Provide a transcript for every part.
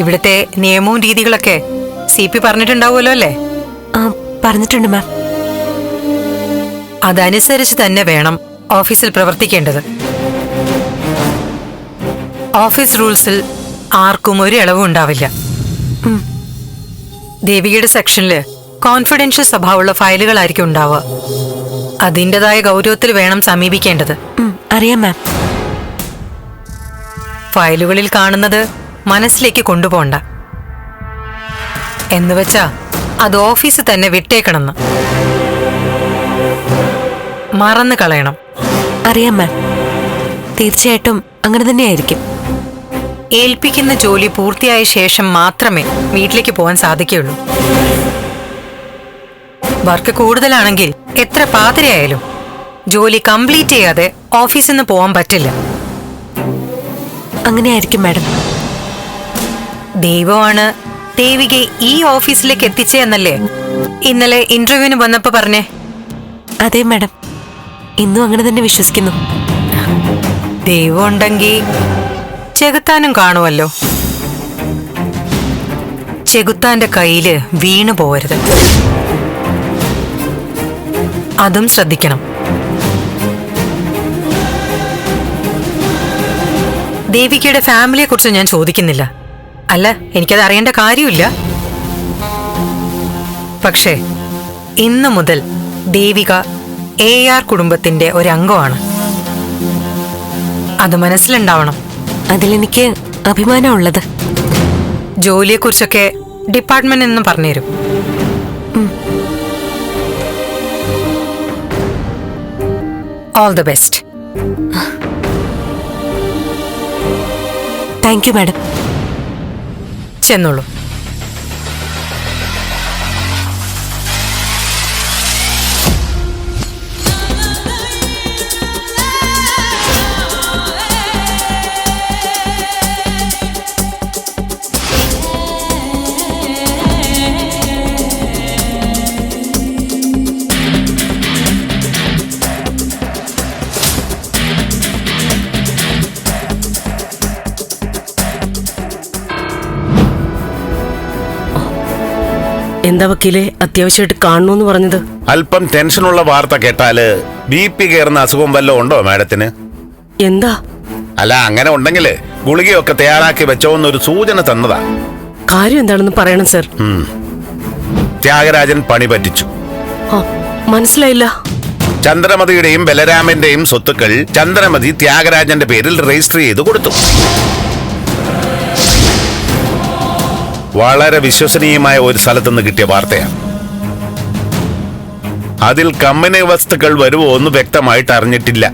yes നിയമവും രീതികളൊക്കെ C P പറഞ്ഞിട്ടുണ്ടാവുമല്ലോ അല്ലേ? പറഞ്ഞിട്ടുണ്ട് മാം. അതനുസരിച്ച് തന്നെ വേണം ഓഫീസിൽ പ്രവർത്തിക്കേണ്ടത്. ഓഫീസ് റൂൾസിൽ ആർക്കും ഒരു ഇളവും ഉണ്ടാവില്ല. ദേവികയുടെ സെക്ഷനിൽ കോൺഫിഡൻഷ്യൽ സ്വഭാവമുള്ള ഫയലുകളായിരിക്കും ഉണ്ടാവുക. അതിന്റെതായ ഗൗരവത്തിൽ വേണം സമീപിക്കേണ്ടത്. അറിയാം മാം. ഫയലുകളിൽ കാണുന്നത് മനസ്സിലേക്ക് കൊണ്ടുപോണ്ട. എന്നുവെച്ചാ അത് ഓഫീസ് തന്നെ വിട്ടേക്കണമെന്ന്. മറന്നു കളയണം. അറിയാം മാം. തീർച്ചയായിട്ടും അങ്ങനെ തന്നെയായിരിക്കും. ഏൽപ്പിക്കുന്ന ജോലി പൂർത്തിയായ ശേഷം മാത്രമേ വീട്ടിലേക്ക് പോകാൻ സാധിക്കുകയുള്ളൂ. വർക്ക് കൂടുതലാണെങ്കിൽ എത്ര പാതിരയായാലും ജോലി കംപ്ലീറ്റ് ചെയ്യാതെ ഓഫീസിൽ നിന്ന് പോകാൻ പറ്റില്ല. അങ്ങനെയായിരിക്കും മാഡം. ദൈവമാണ്. ദേവികയെ ഈ ഓഫീസിലേക്ക് എത്തിച്ചേന്നല്ലേ ഇന്നലെ ഇന്റർവ്യൂവിന് വന്നപ്പോ പറഞ്ഞേ. അതെ മാഡം. ഇന്നും അങ്ങനെ തന്നെ വിശ്വസിക്കുന്നു. ദൈവം ഉണ്ടെങ്കിൽ ചെകുത്താനും കാണുമല്ലോ ചെകുത്താന്റെ കയ്യിൽ വീണു പോവരുത്. അതും ശ്രദ്ധിക്കണം. ദേവികയുടെ ഫാമിലിയെ കുറിച്ച് ഞാൻ ചോദിക്കുന്നില്ല. അല്ല എനിക്കത് അറിയേണ്ട കാര്യമില്ല. പക്ഷേ ഇന്നു മുതൽ ദേവിക എ ആർ കുടുംബത്തിന്റെ ഒരംഗമാണ്. അത് മനസ്സിലുണ്ടാവണം. അതിലെനിക്ക് അഭിമാനമുള്ളത്. ജോലിയെക്കുറിച്ചൊക്കെ ഡിപ്പാർട്ട്മെന്റ് നിന്ന് പറഞ്ഞുതരും. All the best thank you madam. diciéndolo. എന്താ വക്കീലെ? അത്യാവശ്യമായിട്ട് കാണണമെന്ന് പറഞ്ഞത്. അല്പം ടെൻഷനുള്ള വാർത്ത കേട്ടാൽ ബി പി കയറുന്ന അസുഖം വല്ലതും ഉണ്ടോ മാഡത്തിന്? എന്താ? അല്ല അങ്ങനെ ഉണ്ടെങ്കിൽ ഗുളികയൊക്കെ തയ്യാറാക്കി വെച്ചോന്നൊരു സൂചന തന്നതാ. കാര്യം എന്താണെന്ന് പറയണം സർ. ത്യാഗരാജൻ പണി പറ്റിച്ചു. മനസ്സിലായില്ല. ചന്ദ്രമതിയുടെയും ബലരാമന്റെയും സ്വത്തുക്കൾ ചന്ദ്രമതി ത്യാഗരാജന്റെ പേരിൽ രജിസ്റ്റർ ചെയ്ത് കൊടുത്തു. വളരെ വിശ്വസനീയമായ ഒരു സ്ഥലത്തുനിന്ന് കിട്ടിയ വാർത്തയാണ്. അതിൽ കമ്പനി വസ്തുക്കൾ വരുമോ എന്ന് വ്യക്തമായിട്ട് അറിഞ്ഞിട്ടില്ല.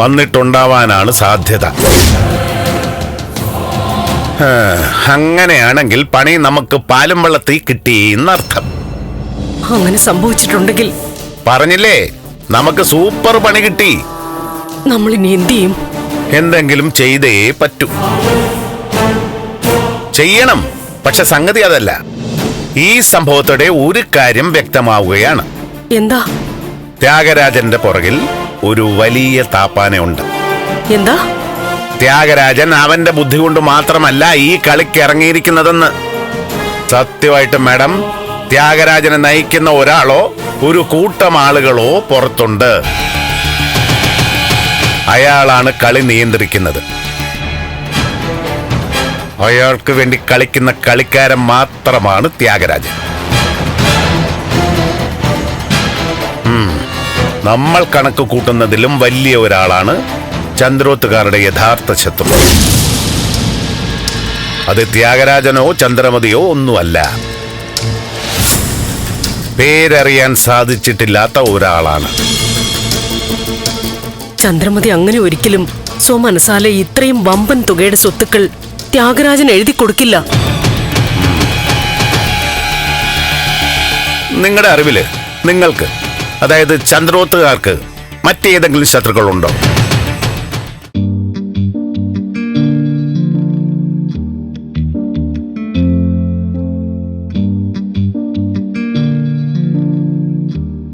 വന്നിട്ടുണ്ടാവാനാണ് സാധ്യത. അങ്ങനെയാണെങ്കിൽ പണി നമുക്ക് പാലും വെള്ളത്തിൽ കിട്ടി എന്നർത്ഥം. അങ്ങനെ സംഭവിച്ചിട്ടുണ്ടെങ്കിൽ പറഞ്ഞില്ലേ? നമുക്ക് സൂപ്പർ പണി കിട്ടി. നമ്മൾ ഇനി എന്ത് ചെയ്യും? എന്തെങ്കിലും ചെയ്തേ പറ്റൂ. ചെയ്യണം. പക്ഷെ സംഗതി അതല്ല. ഈ സംഭവത്തോടെ ഒരു കാര്യം വ്യക്തമാവുകയാണ്. എന്താ? ത്യാഗരാജന്റെ പുറകിൽ ഒരു വലിയ താപ്പാനയുണ്ട് എന്താ? ത്യാഗരാജൻ അവന്റെ ബുദ്ധി കൊണ്ട് മാത്രമല്ല ഈ കളിക്ക് ഇറങ്ങിയിരിക്കുന്നതെന്ന്. സത്യമായിട്ട് മാഡം ത്യാഗരാജനെ നയിക്കുന്ന ഒരാളോ ഒരു കൂട്ടം ആളുകളോ പുറത്തുണ്ട്. അയാളാണ് കളി നിയന്ത്രിക്കുന്നത്. അയാൾക്ക് വേണ്ടി കളിക്കുന്ന കളിക്കാരൻ മാത്രമാണ് ത്യാഗരാജൻ. നമ്മൾ കണക്ക് കൂട്ടുന്നതിലും വലിയ ഒരാളാണ് ചന്ദ്രോത്തുകാരുടെ യഥാർത്ഥ ശത്രു. അത് ത്യാഗരാജനോ ചന്ദ്രമതിയോ ഒന്നുമല്ല. പേരറിയാൻ സാധിച്ചിട്ടില്ലാത്ത ഒരാളാണ്. ചന്ദ്രമതി അങ്ങനെ ഒരിക്കലും സ്വമനസാലെ ഇത്രയും വമ്പൻ തുകയുടെ സ്വത്തുക്കൾ ത്യാഗരാജൻ എഴുതി കൊടുക്കില്ല. നിങ്ങളുടെ അറിവിൽ നിങ്ങൾക്ക് അതായത് ചന്ദ്രോത്തുകാർക്ക് മറ്റേതെങ്കിലും ശത്രുക്കളുണ്ടോ?